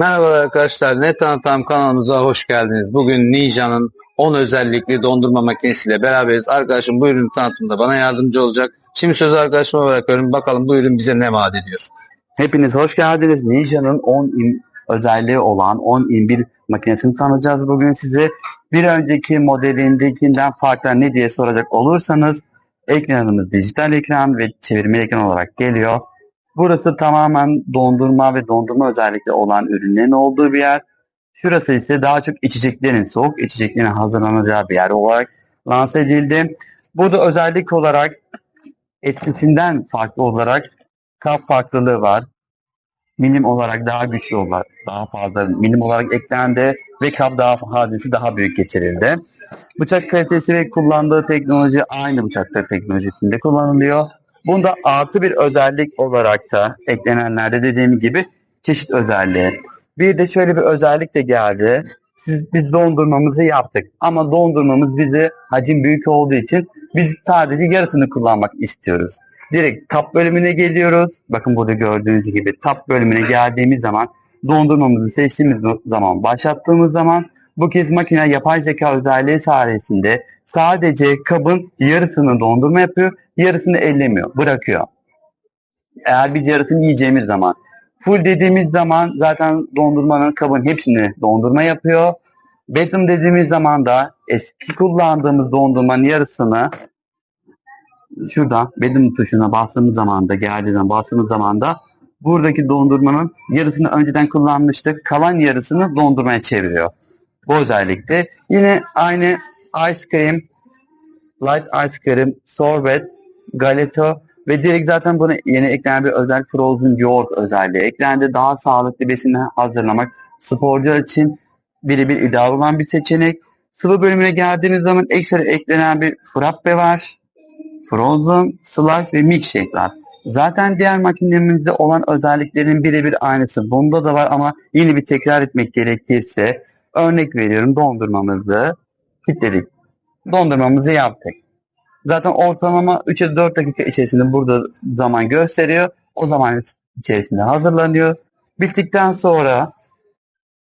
Merhaba arkadaşlar, Ne Tanıtam kanalımıza hoş geldiniz. Bugün Ninja'nın 10 özellikli dondurma makinesiyle beraberiz. Arkadaşım bu ürün tanıtımında bana yardımcı olacak. Şimdi sözü arkadaşıma bırakıyorum. Bakalım bu ürün bize ne vaat ediyor. Hepiniz hoş geldiniz. Ninja'nın 10 in özelliği olan 10 in 1 makinesini tanıyacağız bugün size. Bir önceki modelindekinden farklı ne diye soracak olursanız ekranımız dijital ekran ve çevirme ekran olarak geliyor. Burası tamamen dondurma ve dondurma özellikle olan ürünlerin olduğu bir yer. Şurası ise daha çok içeceklerin, soğuk içeceklerin hazırlanacağı bir yer olarak lanse edildi. Burada özellik olarak eskisinden farklı olarak kap farklılığı var. Milim olarak daha güçlü olarak daha fazla milim olarak eklendi ve kap daha haznesi daha büyük getirildi. Bıçak kalitesi ve kullandığı teknoloji aynı bıçaklar teknolojisinde kullanılıyor. Bunda artı bir özellik olarak da eklenenlerde dediğim gibi çeşit özelliği. Bir de şöyle bir özellik de geldi. Siz, biz dondurmamızı yaptık ama dondurmamız bize hacim büyük olduğu için biz sadece yarısını kullanmak istiyoruz. Direkt tap bölümüne geliyoruz. Bakın burada gördüğünüz gibi tap bölümüne geldiğimiz zaman dondurmamızı seçtiğimiz zaman başlattığımız zaman bu kez makine yapay zeka özelliği sayesinde sadece kabın yarısını dondurma yapıyor, yarısını ellemiyor, bırakıyor. Eğer bir yarısını yiyeceğimiz zaman. Full dediğimiz zaman zaten dondurmanın kabın hepsini dondurma yapıyor. Bottom dediğimiz zaman da eski kullandığımız dondurmanın yarısını şuradan bottom tuşuna bastığımız zaman da geldiği zaman bastığımız zaman da buradaki dondurmanın yarısını önceden kullanmıştık. Kalan yarısını dondurmaya çeviriyor. Bu özellikle. Yine aynı ice cream, light ice cream, sorbet, galeto ve direkt zaten buna yeni eklenen bir özel frozen yoğurt özelliği eklendi. Daha sağlıklı besinler hazırlamak sporcular için birebir ideal olan bir seçenek. Sıvı bölümüne geldiğiniz zaman ekstra eklenen bir frappe var. Frozen, slush ve milkshake'lar. Zaten diğer makinemizde olan özelliklerin birebir aynısı. Bunda da var ama yine bir tekrar etmek gerekirse örnek veriyorum dondurmamızı kilitledik. Dondurmamızı yaptık. Zaten ortalama 3'e 4 dakika içerisinde burada zaman gösteriyor. O zaman içerisinde hazırlanıyor. Bittikten sonra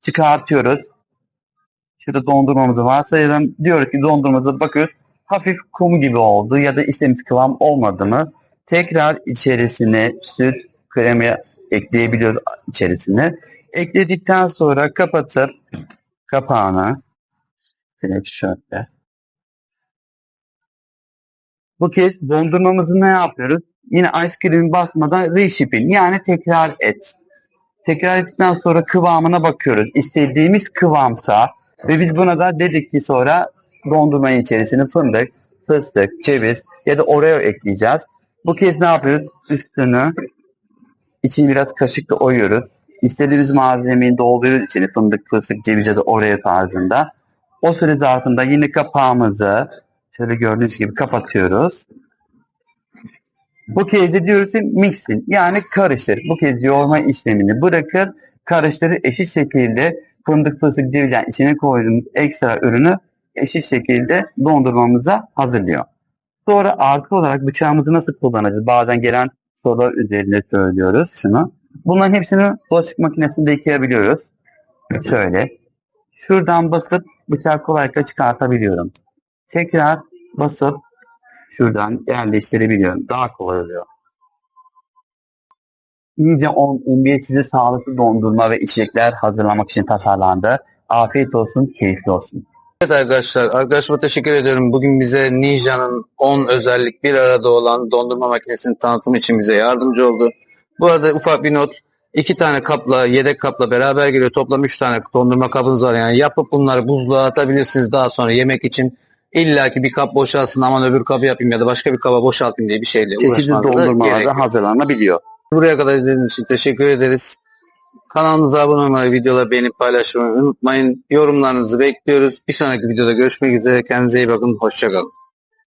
çıkartıyoruz. Şurada dondurmamızı varsayalım. Diyoruz ki dondurmamıza bakıyoruz. Hafif kum gibi oldu ya da istediğimiz kıvam olmadı mı? Tekrar içerisine süt, kremi ekleyebiliyoruz içerisine. Ekledikten sonra kapatıp kapağını direkt şöyle bu kez dondurmamızı ne yapıyoruz? Yine ice cream basmadan reshipping yani tekrar et. Tekrar ettikten sonra kıvamına bakıyoruz. İstediğimiz kıvamsa ve biz buna da dedik ki sonra dondurmanın içerisine fındık, fıstık, ceviz ya da oreo ekleyeceğiz. Bu kez ne yapıyoruz? Üstünü içini biraz kaşıkla oyuyoruz. İstediğimiz malzemeyi dolduruyoruz içine fındık, fıstık, ceviz ya da oreo tarzında. O süre zarfında yine kapağımızı şöyle gördüğünüz gibi kapatıyoruz. Bu kez de diyoruz ki mixin yani karıştır. Bu kez yoğurma işlemini bırakır, karıştırır eşit şekilde fındık fıstık cevizden içine koyduğumuz ekstra ürünü eşit şekilde dondurmamıza hazırlıyor. Sonra artı olarak bıçağımızı nasıl kullanacağız? Bazen gelen sorular üzerinde söylüyoruz şunu. Bunların hepsini bulaşık makinesinde yıkayabiliyoruz. Şöyle. Şuradan basıp bıçağı kolaylıkla çıkartabiliyorum. Tekrar basıp şuradan yerleştirebiliyorum. Daha kolay oluyor. İyice 10 11 size sağlıklı dondurma ve içecekler hazırlamak için tasarlandı. Afiyet olsun, keyifli olsun. Evet arkadaşlar, arkadaşıma teşekkür ediyorum. Bugün bize Ninja'nın 10 özellik bir arada olan dondurma makinesinin tanıtımı için bize yardımcı oldu. Bu arada ufak bir not. iki tane kapla, yedek kapla beraber geliyor. Toplam 3 tane dondurma kabınız var. Yani yapıp bunları buzluğa atabilirsiniz daha sonra yemek için. İlla ki bir kap boşalsın aman öbür kabı yapayım ya da başka bir kaba boşaltayım diye bir şeyle uğraşmanıza gerek yok. da hazırlanabiliyor. Buraya kadar izlediğiniz için teşekkür ederiz. Kanalımıza abone olmayı, videoları beğenip paylaşmayı unutmayın. Yorumlarınızı bekliyoruz. Bir sonraki videoda görüşmek üzere. Kendinize iyi bakın. Hoşçakalın.